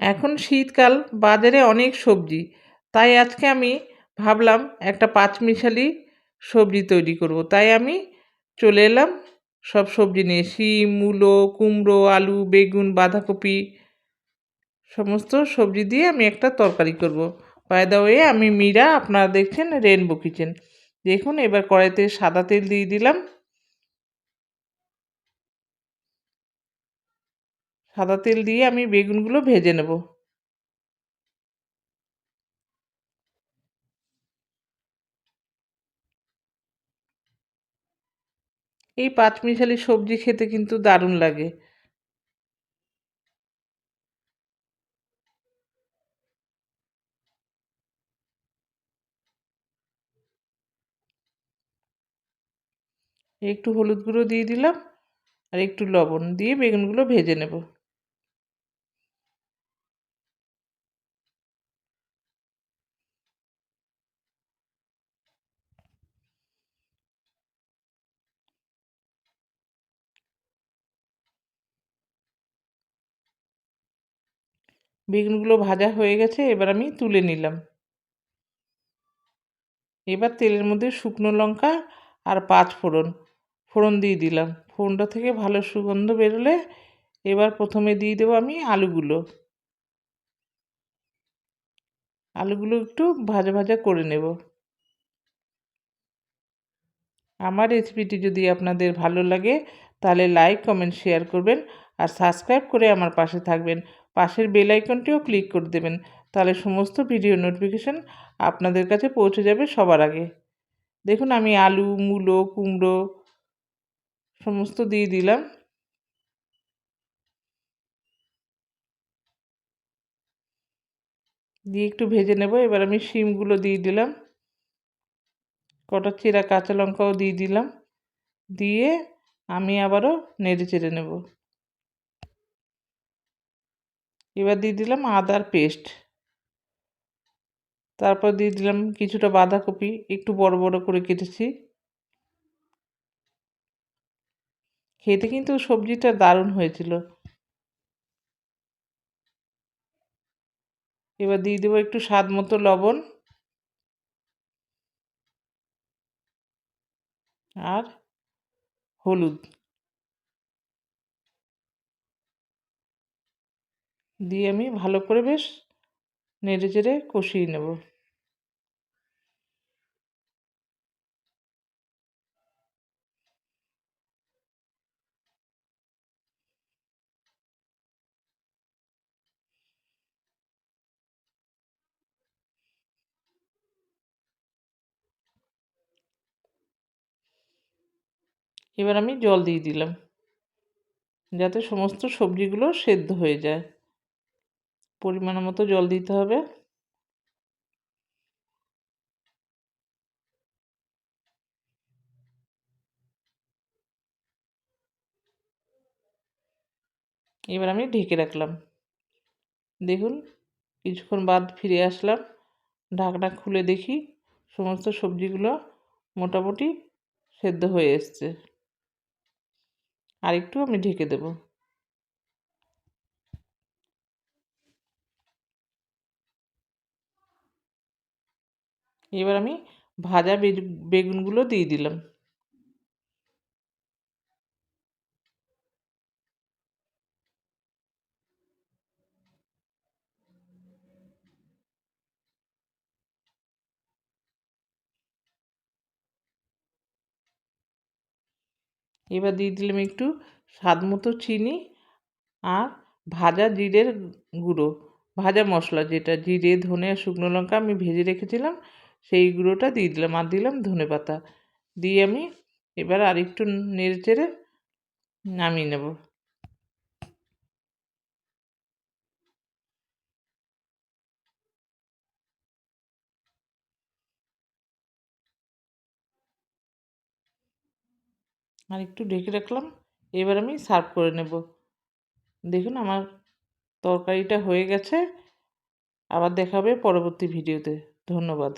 এখন শীতকাল, বাজারে অনেক সবজি। তাই আজকে আমি ভাবলাম একটা পাঁচমিশালি সবজি তৈরি করব। তাই আমি চলে এলাম, সব সবজি নিয়ে। শিম, মূলো, কুমড়ো, আলু, বেগুন, বাঁধাকপি, সমস্ত সবজি দিয়ে আমি একটা তরকারি করব। বাই দা ওয়ে আমি মীরা, আপনারা দেখছেন রেনবো কিচেন দেখুন, এবার কড়াইতে সাদা তেল দিয়ে দিলাম। সাদা তেল দিয়ে আমি বেগুনগুলো ভেজে নেব। এই পাঁচমিশালি সবজি খেতে কিন্তু দারুণ লাগে। একটু হলুদ গুঁড়ো দিয়ে দিলাম আর একটু লবণ দিয়ে বেগুনগুলো ভেজে নেব। বেগুনগুলো ভাজা হয়ে গেছে, এবার আমি তুলে নিলাম। এবার তেলের মধ্যে শুকনো লঙ্কা আর পাঁচ ফোড়ন ফোড়ন দিয়ে দিলাম। ফোড়নটা থেকে ভালো সুগন্ধ বেরোলে এবার প্রথমে দিয়ে দেবো আমি আলুগুলো। আলুগুলো একটু ভাজা ভাজা করে নেব। আমার রেসিপিটি যদি আপনাদের ভালো লাগে, তাহলে লাইক, কমেন্ট, শেয়ার করবেন আর সাবস্ক্রাইব করে আমার পাশে থাকবেন। পাশের বেল আইকনটিও ক্লিক করে দেবেন। তাহলে সমস্ত ভিডিও নোটিফিকেশান আপনাদের কাছে পৌঁছে যাবে সবার আগে। দেখুন, আমি আলু, মূলো, কুমড়ো সমস্ত দিয়ে দিলাম। দিয়ে একটু ভেজে নেব। এবার আমি শিমগুলো দিয়ে দিলাম। কটা চেরা কাঁচা লঙ্কাও দিয়ে দিলাম। দিয়ে আমি আবারও নেড়ে চেড়ে নেব। এবার দিয়ে দিলাম আদার পেস্ট। তারপর দিয়ে দিলাম কিছুটা বাঁধাকপি, একটু বড় বড় করে কেটেছি। খেতে কিন্তু সবজিটা দারুণ হয়েছিল। এবার দিয়ে দেবো একটু স্বাদ মতো লবণ। আর হলুদ। দিয়ে আমি ভালো করে বেশ নেড়ে চেড়ে কষিয়ে নেব। এবার আমি জল দিয়ে দিলাম, যাতে সমস্ত সবজিগুলো সেদ্ধ হয়ে যায়। পরিমাণ মতো জল দিতে হবে। এবার আমি ঢেকে রাখলাম। দেখুন, কিছুক্ষণ বাদ ফিরে আসলাম। ঢাকনা খুলে দেখি সমস্ত সবজিগুলো মোটামুটি সেদ্ধ হয়ে এসছে। আর একটু আমি ঢেকে দেব। এবার আমি ভাজা বেগুনগুলো দিয়ে দিলাম। এবার দিয়ে দিলাম একটু স্বাদ মতো চিনি আর ভাজা জিরের গুঁড়ো। ভাজা মশলা যেটা, জিরে, ধনে শুকনো লঙ্কা আমি ভেজে রেখেছিলাম। সেই গুঁড়োটা দিয়ে দিলাম। আর দিলাম ধনে পাতা। দিয়ে আমি এবার আর একটু নেড়ে চেড়ে নামিয়ে নেব। আর একটু ঢেকে রাখলাম। এবার আমি সার্ভ করে নেব। দেখুন আমার তরকারিটা হয়ে গেছে। আবার দেখাবে পরবর্তী ভিডিওতে। ধন্যবাদ।